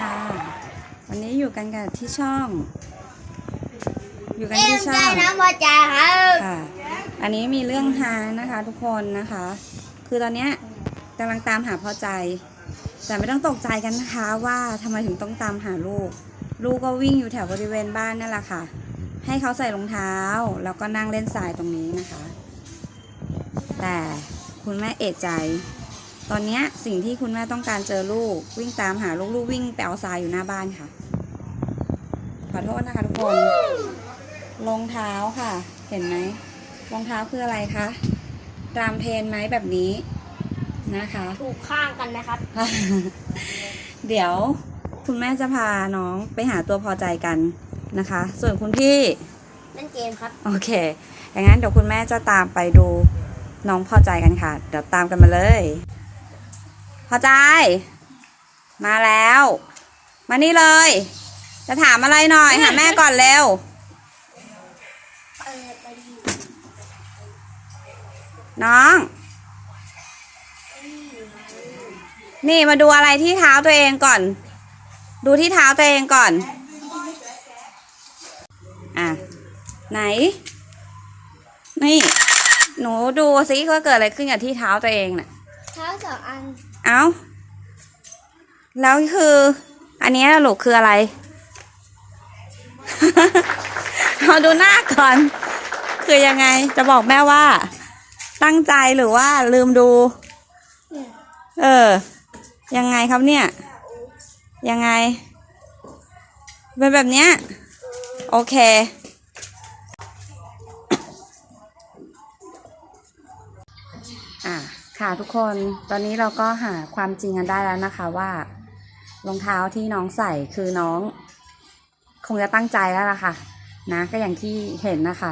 ค่ะ วันนี้อยู่กันกับที่ช่อง อยู่กันเอ็ที่มช่ใจองน้ำพอใจครับค่ะ อันนี้มีเรื่องฮานะคะ ทุกคนนะคะ คือตอนเนี้ยกำลังตามหาพอใจ แต่ไม่ต้องตกใจกันนะคะว่าทำไมถึงต้องตามหาลูก ลูกก็วิ่งอยู่แถวบริเวณบ้านนั่นแหละค่ะ ให้เขาใส่รองเท้า แล้วก็นั่งเล่นทรายตรงนี้นะคะ แต่คุณแม่เอะใจ ตอนเนี้ยสิ่งที่คุณแม่ต้องการเจอลูกวิ่งตามหาลูกลูกวิ่งไปเอาทรายอยู่หน้าบ้านค่ะ ขอโทษนะคะทุกคนรองเท้าค่ะ เห็นไหมรองเท้าคืออะไรคะตามเพนไหมแบบนี้นะคะ ถูกข้างกันนะครับ เดี๋ยวคุณแม่จะพาน้องไปหาตัวพอใจกันนะคะ ส่วนคุณพี่เล่นเกมครับ โอเคอย่างนั้นเดี๋ยวคุณแม่จะตามไปดูน้องพอใจกันค่ะ เดี๋ยวตามกันมาเลยพ อใจ มาแล้ว มานี่เลย จะถามอะไรหน่อยหาแม่ก่อนเร็วเออไปดีน้อง นี่มาดูอะไรที่เท้าตัวเองก่อน ดูที่เท้าตัวเองก่อน อะ ไหน นี่ หนูดูสิว่าเกิดอะไรขึ้นกับที่เท้าตัวเองน่ะ เท้าสองอัน เอ้าแล้วคือ อันเนี้ยลูกคืออะไร เอาดูหน้าก่อน คือยังไง จะบอกแม่ว่า ตั้งใจหรือว่าลืมดู เออ ยังไงครับเนี่ย ยังไง เป็นแบบเนี้ย โอเคอะ ค่ะทุกคนตอนนี้เราก็หาความจริงกันได้แล้วนะคะว่ารองเท้าที่น้องใส่คือน้อง คงจะตั้งใจแล้วล่ะค่ะ นะก็อย่างที่เห็นนะคะ